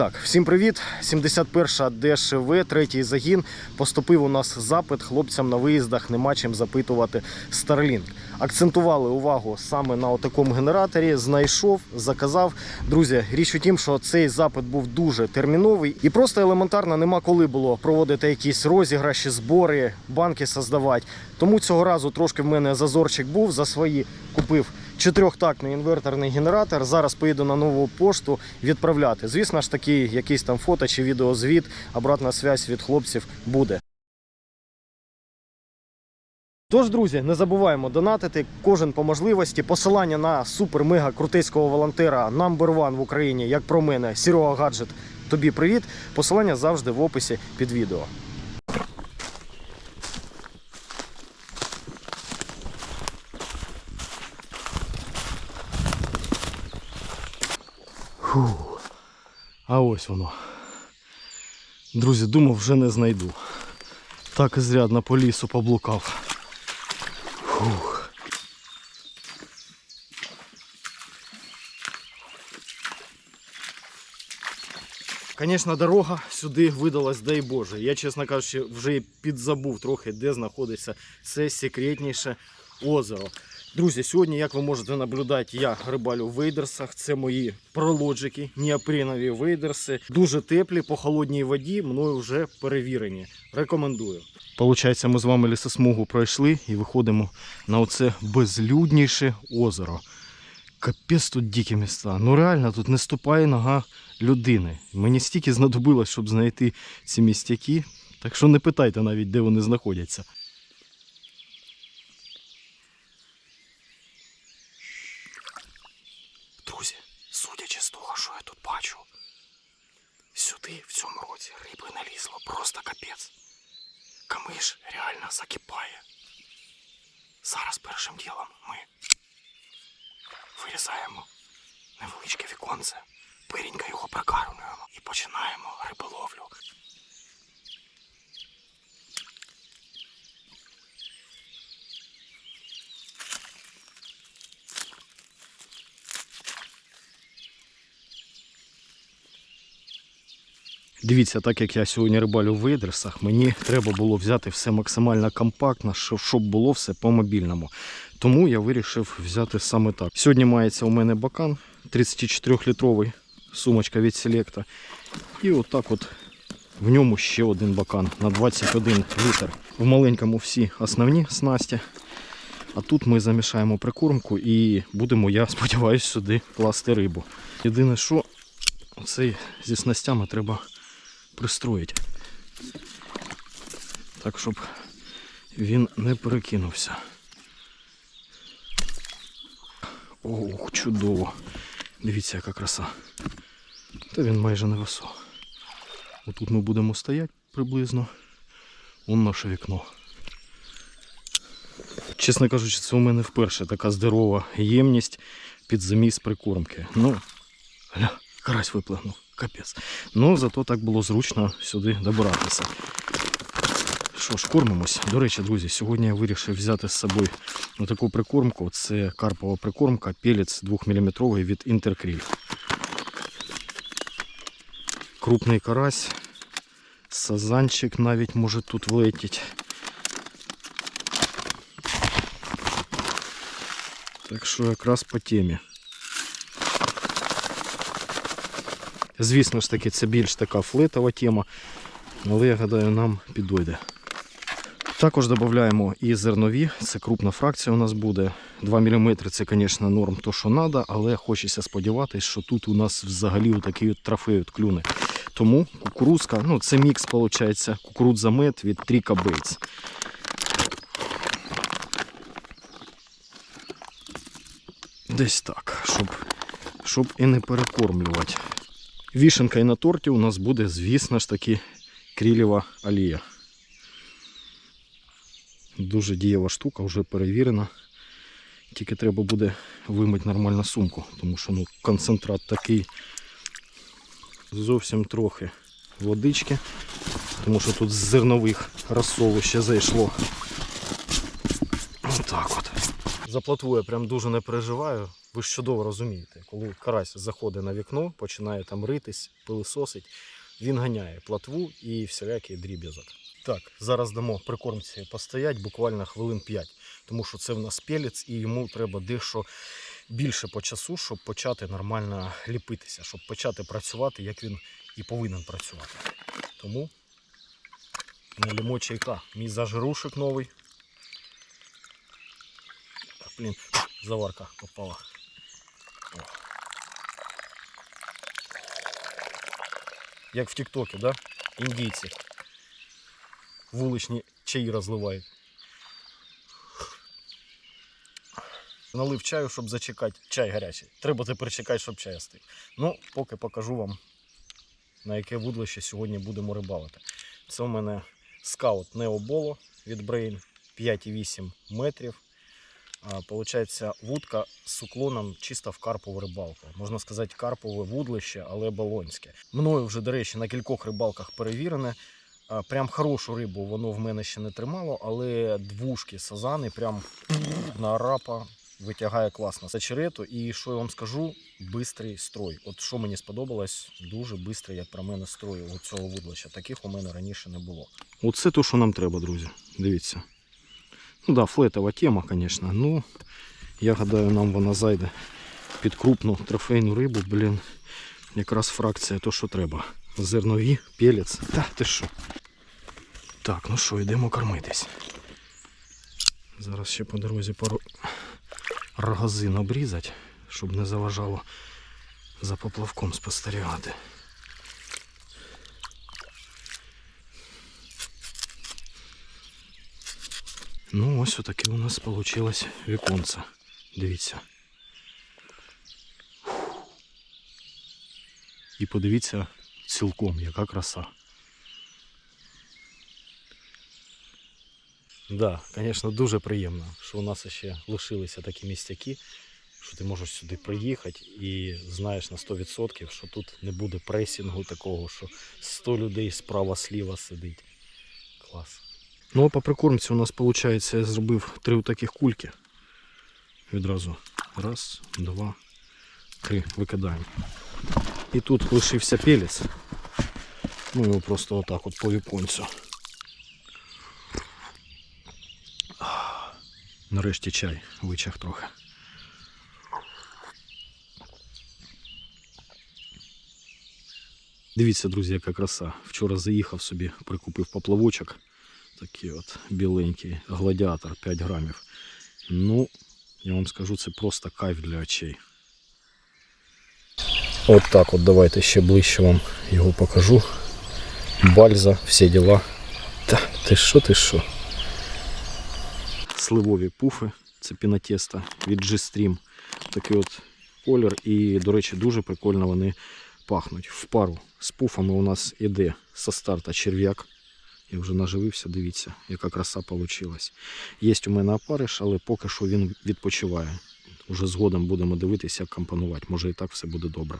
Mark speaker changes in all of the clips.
Speaker 1: Так, всім привіт. 71-ша ДШВ, третій загін. Поступив у нас запит хлопцям на виїздах, нема чим запитувати Starlink. Акцентували увагу саме на такому генераторі. Знайшов, заказав. Друзі, річ у тім, що цей запит був дуже терміновий і просто елементарно нема коли було проводити якісь розіграші, збори, банки создавати. Тому цього разу трошки в мене зазорчик був за свої купив чотирьохтактний інверторний генератор. Зараз поїду на нову пошту відправляти. Звісно ж таки, якийсь там фото чи відеозвіт, обратна зв'язь від хлопців буде. Тож, друзі, не забуваємо донатити кожен по можливості. Посилання на супер-мега крутейського волонтера number one в Україні, як про мене, Серега Гаджет. Тобі привіт. Посилання завжди в описі під відео. Ось воно. Друзі, думав, вже не знайду. Так і зрядно по лісу поблукав. Фух. Звісно, дорога сюди видалась, дай Боже. Я, чесно кажучи, вже підзабув трохи, де знаходиться це секретніше озеро. Друзі, сьогодні, як ви можете наблюдати, я рибалю в вейдерсах. Це мої пролоджики, неопренові вейдерси. Дуже теплі, по холодній воді, мною вже перевірені. Рекомендую. Получається, ми з вами лісосмугу пройшли і виходимо на оце безлюдніше озеро. Капець тут дикі міста. Ну реально тут не ступає нога людини. Мені стільки знадобилось, щоб знайти ці містяки. Так що не питайте навіть, де вони знаходяться. Друзі, судячи що я тут бачу, сюди в цьому році риби налізло просто капець. Камиш реально закипає. Зараз першим ділом ми вирізаємо невеличке віконце, пирінька його прокармлюємо і починаємо риболовлю. Дивіться, так як я сьогодні рибалю в вейдерсах, мені треба було взяти все максимально компактно, щоб було все по мобільному. Тому я вирішив взяти саме так. Сьогодні мається у мене бакан 34-літровий, сумочка від Selecta. І отак от в ньому ще один бакан на 21 літр. В маленькому всі основні снасті. А тут ми замішаємо прикормку і будемо, я сподіваюся, сюди класти рибу. Єдине, що оцей зі снастями треба пристроїть. Так, щоб він не перекинувся. Ох, чудово. Дивіться, яка краса. Та він майже не висох. Отут ми будемо стояти приблизно. Вон наше вікно. Чесно кажучи, це у мене вперше така здорова ємність під заміс прикормки. Ну, гля, карась виплигнув. Капець. Ну, зато так було зручно сюди добиратися. Що ж, кормимось. До речі, друзі, сьогодні я вирішив взяти з собою таку прикормку. Це карпова прикормка, пелець 2-мм від Інтеркріль. Крупний карась, сазанчик навіть може тут влетіть. Так що якраз по темі. Звісно ж таки, це більш така флетова тема, але я гадаю, нам підойде. Також додаємо і зернові, це крупна фракція у нас буде. 2 мм це, звісно, норм то, що треба, але хочеться сподіватися, що тут у нас взагалі такий от трофей от клюне. Тому кукурузка, ну це мікс, виходить, кукурудза мед від Тріка Бейтс. Десь так, щоб, щоб і не перекормлювати. Вішенка і на торті у нас буде, звісно ж таки, крілєва олія. Дуже дієва штука, вже перевірена. Тільки треба буде вимити нормально сумку, тому що ну, концентрат такий зовсім трохи водички, тому що тут з зернових розсолу ще зайшло. За плотву я прям дуже не переживаю. Ви ж чудово розумієте, коли карась заходить на вікно, починає там ритись, пилисосить, він ганяє плотву і всілякий дріб'язок. Так, зараз дамо прикормці постоять буквально хвилин 5, тому що це в нас пелець і йому треба дещо більше по часу, щоб почати нормально ліпитися, щоб почати працювати, як він і повинен працювати. Тому налімо чайка. Мій зажирушик новий. Блін, заварка попала. Як в Тіктокі, да? Індійці. Вуличні чаї розливають. Налив чаю, щоб зачекати. Чай гарячий. Треба тепер чекати, щоб чай остив. Ну, поки покажу вам, на яке вудлище сьогодні будемо рибалити. Це у мене скаут Необоло від Brain 5,8 метрів. Получається вудка з уклоном чисто в карпову рибалку. Можна сказати, карпове вудлище, але балонське. Мною вже, до речі, на кількох рибалках перевірене. Прям хорошу рибу воно в мене ще не тримало, але двушки сазани прям на арапа витягає класно з очерету. І що я вам скажу, бистрий строй. От що мені сподобалось, дуже бистрий, як про мене строй у цього вудлища. Таких у мене раніше не було. Оце то, що нам треба, друзі. Дивіться. Ну да, флетова тема, звісно. Ну, я гадаю, нам вона зайде під крупну трофейну рибу, блін. Якраз фракція то, що треба. Зернові, пелець. Та ти що? Так, ну що, йдемо кормитись. Зараз ще по дорозі пару рогозин обрізати, щоб не заважало за поплавком спостерігати. Ну, ось отаке у нас вийшло віконце. Дивіться. І подивіться цілком, яка краса. Да, звісно, дуже приємно, що у нас ще лишилися такі містяки, що ти можеш сюди приїхати і знаєш на 100%, що тут не буде пресінгу такого, що 100 людей справа-сліва сидить. Клас. Ну а по прикормці у нас виходить, я зробив три таких кульки. Відразу. Раз, два, три. Викидаємо. І тут лишився пелець. Ну його просто отак от по віконцю. Нарешті чай вичах трохи. Дивіться, друзі, яка краса. Вчора заїхав собі, прикупив поплавочок. Такий от біленький гладіатор 5 грамів. Ну, я вам скажу, це просто кайф для очей. От так от давайте ще ближче вам його покажу. Бальза, всі діла. Та ти що, ти що? Сливові пуфи, це пінатеста від G-Stream. Такий от колір і, до речі, дуже прикольно вони пахнуть. В пару з пуфами у нас іде со старта черв'як. Я вже наживився, дивіться, яка краса вийшла. Є у мене опариш, але поки що він відпочиває. Уже згодом будемо дивитися, як компонувати. Може і так все буде добре.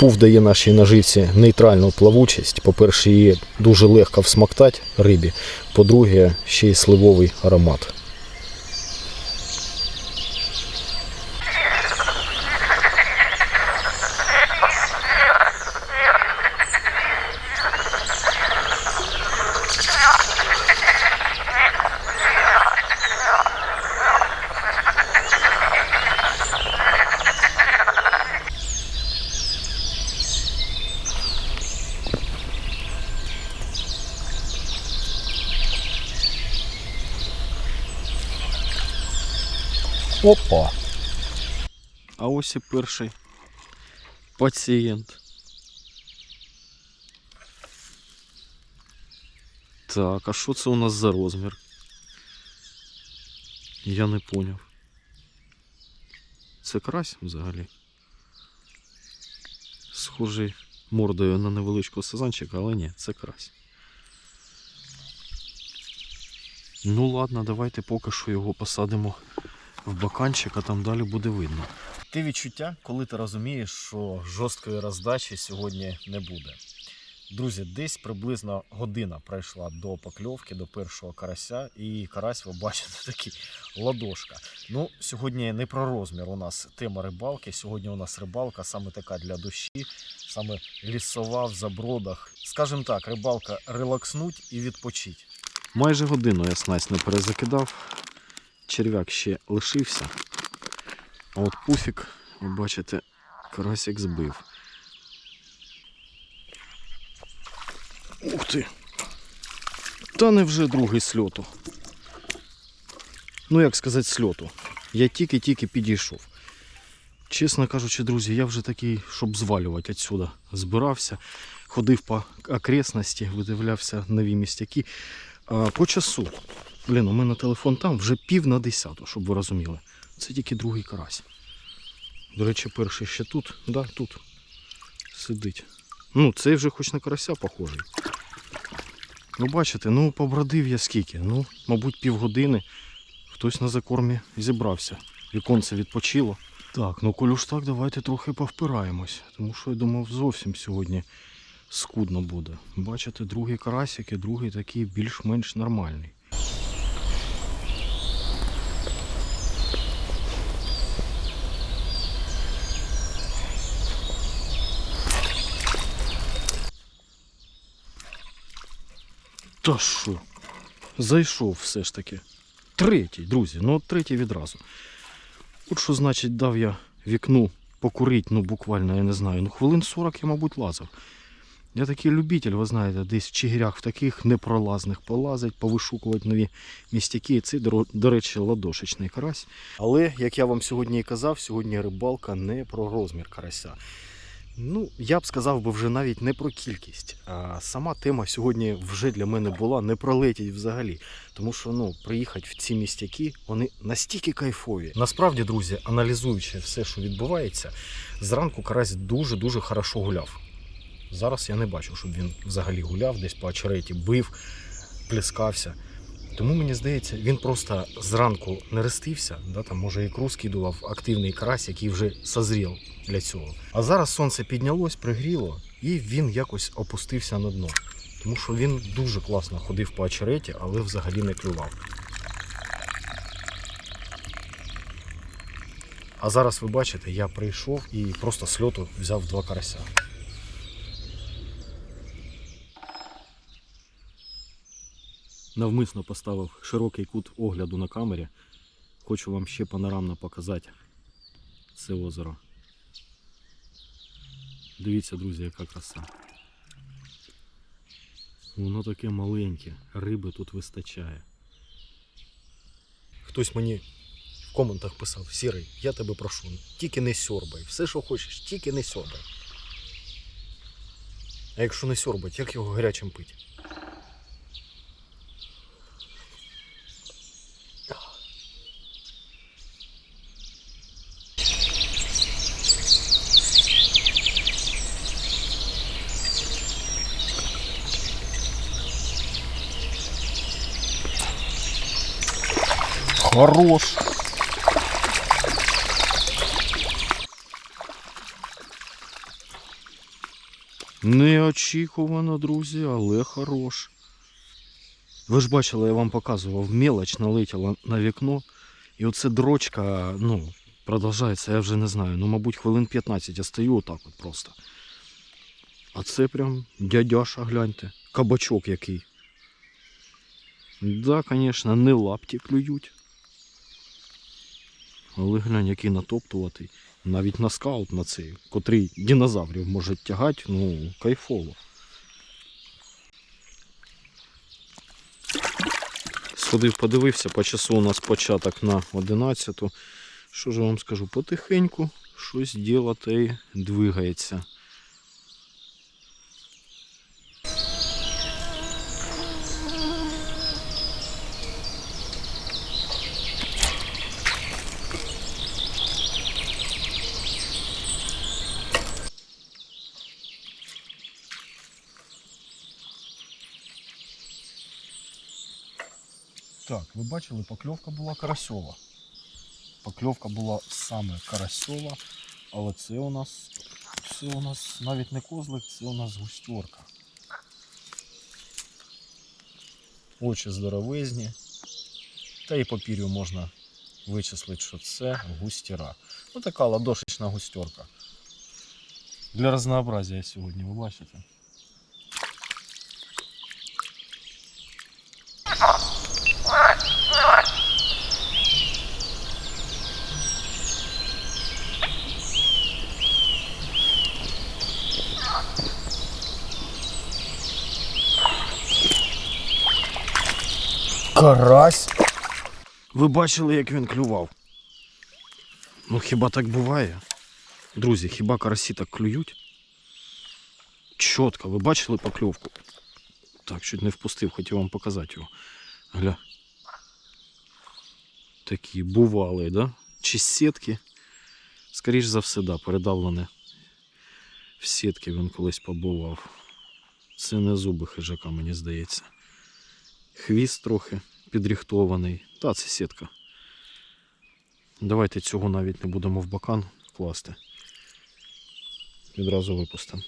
Speaker 1: Пуф дає нашій наживці нейтральну плавучість. По-перше, її дуже легко всмоктати рибі. По-друге, ще й сливовий аромат. Опа. А ось і перший пацієнт. Так, а що це у нас за розмір? Я не поняв. Це карась взагалі. Схожий мордою на невеличкого сазанчика, але ні, це карась. Ну ладно, давайте поки що його посадимо в баканчик, а там далі буде видно. Ти відчуття, коли ти розумієш, що жорсткої роздачі сьогодні не буде. Друзі, десь приблизно година пройшла до покльовки, до першого карася, і карась, ви бачите, такий ладошка. Ну, сьогодні не про розмір у нас тема рибалки. Сьогодні у нас рибалка саме така для душі, саме лісова в забродах. Скажімо так, рибалка релакснуть і відпочить. Майже годину я снасть не перезакидав. Черв'як ще лишився. А от пуфік, ви бачите, карасик збив. Ух ти! Та не вже другий сльоту. Ну, як сказати, сльоту. Я тільки-тільки підійшов. Чесно кажучи, друзі, я вже такий, щоб звалювати відсюди, збирався, ходив по окресності, видивлявся нові містяки. По часу. Блін, у мене телефон там вже пів на десяту, щоб ви розуміли. Це тільки другий карась. До речі, перший ще тут, да, тут сидить. Ну, цей вже хоч на карася похожий. Ну, бачите, ну побродив я скільки. Ну, мабуть, півгодини. Хтось на закормі зібрався. Віконце відпочило. Так, ну коль уж так, давайте трохи повпираємось. Тому що я думав, зовсім сьогодні скудно буде. Бачите, другий карасик і другий такий більш-менш нормальний. Та що? Зайшов все ж таки. Третій, друзі, ну от третій відразу. От що значить дав я вікну покурити, ну буквально, я не знаю, ну хвилин 40 я, мабуть, лазив. Я такий любитель, ви знаєте, десь в чигирях в таких непролазних полазить, повишукувати нові містяки. Це, до, речі, ладошечний карась. Але, як я вам сьогодні і казав, сьогодні рибалка не про розмір карася. Ну, я б сказав би вже навіть не про кількість. А сама тема сьогодні вже для мене була не пролетіть взагалі. Тому що ну, приїхати в ці містяки, вони настільки кайфові. Насправді, друзі, аналізуючи все, що відбувається, зранку карась дуже-дуже хорошо гуляв. Зараз я не бачу, щоб він взагалі гуляв, десь по очереті бив, плескався. Тому мені здається, він просто зранку не рестився, да, там, може ікру скидував активний карась, який вже созрів для цього. А зараз сонце піднялось, пригріло, і він якось опустився на дно. Тому що він дуже класно ходив по очереті, але взагалі не клював. А зараз ви бачите, я прийшов і просто з льоту взяв два карася. Навмисно поставив широкий кут огляду на камері. Хочу вам ще панорамно показати це озеро. Дивіться, друзі, яка краса. Воно таке маленьке, риби тут вистачає. Хтось мені в коментах писав, Сірий, я тебе прошу, тільки не сьорбай. Все, що хочеш, тільки не сьорбай. А якщо не сьорбать, як його гарячим пити? Хорош. Неочікувано, друзі, але хорош. Ви ж бачили, я вам показував, мелоч налетіла на вікно. І оце дрочка, ну, продовжується, я вже не знаю. Ну, мабуть, хвилин 15 я стою отак от просто. А це прям дядяша, гляньте. Кабачок який. Да, звісно, не лапті клюють. Але глянь, який натоптуватий. Навіть на скаут на цей, котрий динозаврів може тягати, ну, кайфово. Сходив, подивився, по часу у нас початок на 11. Що ж я вам скажу? Потихеньку щось діло та двигається. Так, ви бачили, покльовка була карасьова. Покльовка була саме карасьова, але це у нас це у нас навіть не козлик, це у нас густерка. Очі здоровезні. Та і папір'ю можна вичислити, що це густіра. Ну така ладошечна густерка. Для разнообразия сьогодні, ви бачите? Карась. Ви бачили, як він клював? Ну хіба так буває? Друзі, хіба карасі так клюють? Чітко, ви бачили покльовку? Так, чуть не впустив, хотів вам показати його. Гля. Такі бували, да? Чи сітки? Скоріш за все, да, передавлене. В сітки він колись побував. Це не зуби хижака, мені здається. Хвіст трохи підріхтований. Та, це сітка. Давайте цього навіть не будемо в бакан класти. Відразу випустимо.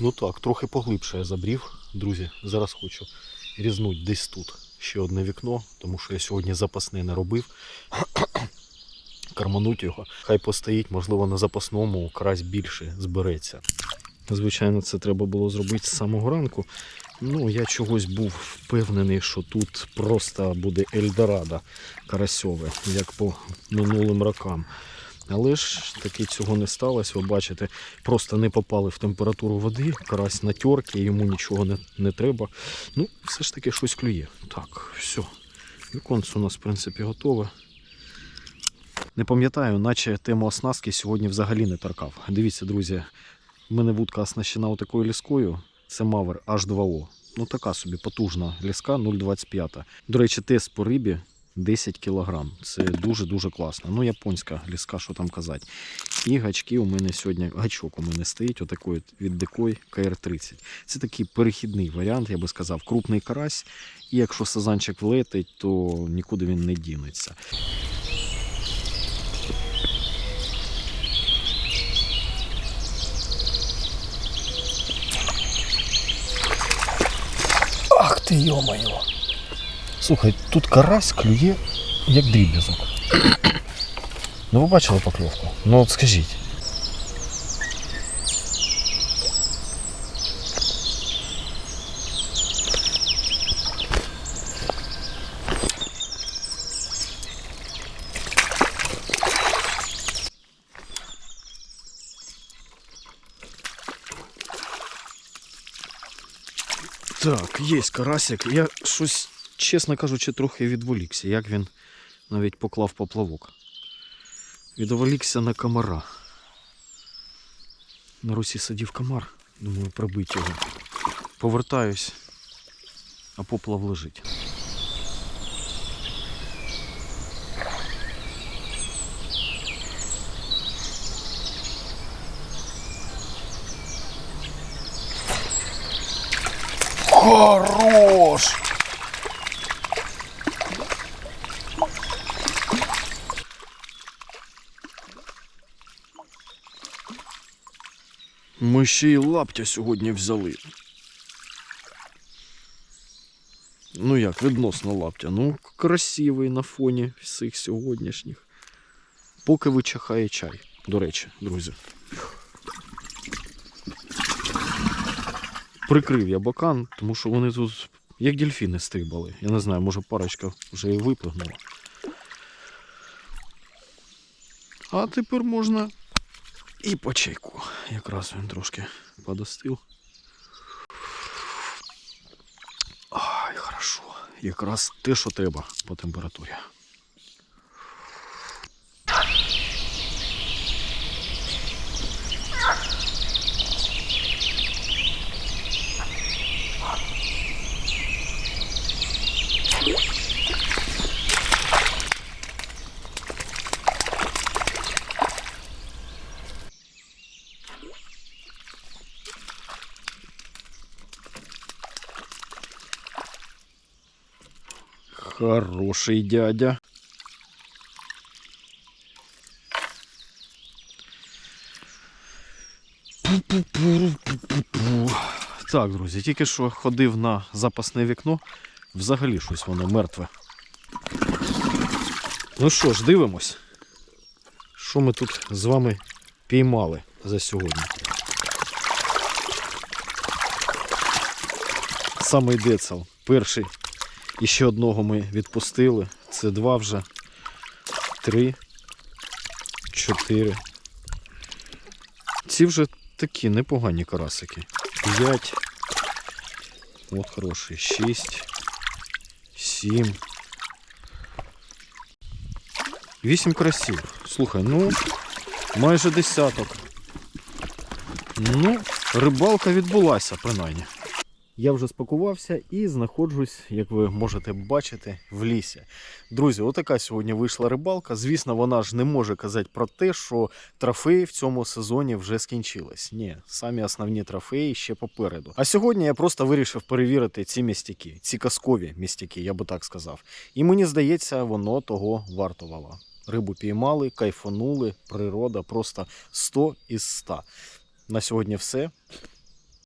Speaker 1: Ну так, трохи поглибше я забрів. Друзі, зараз хочу різнути десь тут ще одне вікно, тому що я сьогодні запасне не робив. Кармануть його. Хай постоїть, можливо, на запасному карась більше збереться. Звичайно, це треба було зробити з самого ранку. Ну, я чогось був впевнений, що тут просто буде Ельдорадо карасьове, як по минулим рокам. Але ж таки цього не сталося. Ви бачите, просто не попали в температуру води, карась на тьорки, йому нічого не, не треба. Ну, все ж таки щось клює. Так, все. Віконце у нас, в принципі, готове. Не пам'ятаю, наче тему оснастки сьогодні взагалі не торкав. Дивіться, друзі, в мене вудка оснащена отакою ліскою. Це Мавер H2O. Ну така собі потужна ліска 0,25. До речі, тест по рибі 10 кг. Це дуже-дуже класно. Ну, японська ліска, що там казати. І гачки у мене сьогодні, гачок у мене стоїть, отакий от від Декой КР-30. Це такий перехідний варіант, я би сказав, крупний карась. І якщо сазанчик влетить, то нікуди він не дінеться. Ти йо-моє. Слухай, тут карась клює як дріб'язок. Ну ви бачили покльовку? Ну от скажіть. Так, є карасик. Я щось, чесно кажучи, трохи відволікся, як він навіть поклав поплавок. Відволікся на комара. На русі сидів комар. Думаю, пробити його. Повертаюсь, а поплав лежить. Хорош! Ми ще й лаптя сьогодні взяли. Ну як, відносно лаптя. Ну, красивий на фоні всіх сьогоднішніх. Поки вичахає чай, до речі, друзі. Прикрив я бокан, тому що вони тут як дельфіни стрибали. Я не знаю, може парочка вже і випрыгнула. А тепер можна і по чайку. Якраз він трошки подостив. Ай, хорошо. Якраз те, що треба по температурі. Хороший дядя. Так, друзі, тільки що ходив на запасне вікно, взагалі щось воно мертве. Ну що ж, дивимось. Що ми тут з вами піймали за сьогодні? Самий децел. Перший. І ще одного ми відпустили. Це два вже. Три. Чотири. Ці вже такі непогані карасики. П'ять. От хороший. Шість. Сім. Вісім красів. Слухай, ну майже десяток. Ну, рибалка відбулася, принаймні. Я вже спакувався і знаходжусь, як ви можете бачити, в лісі. Друзі, отака сьогодні вийшла рибалка. Звісно, вона ж не може казати про те, що трофеї в цьому сезоні вже скінчились. Ні, самі основні трофеї ще попереду. А сьогодні я просто вирішив перевірити ці містяки, ці казкові містяки, я би так сказав. І мені здається, воно того вартувало. Рибу піймали, кайфанули, природа просто 100 із 100. На сьогодні все.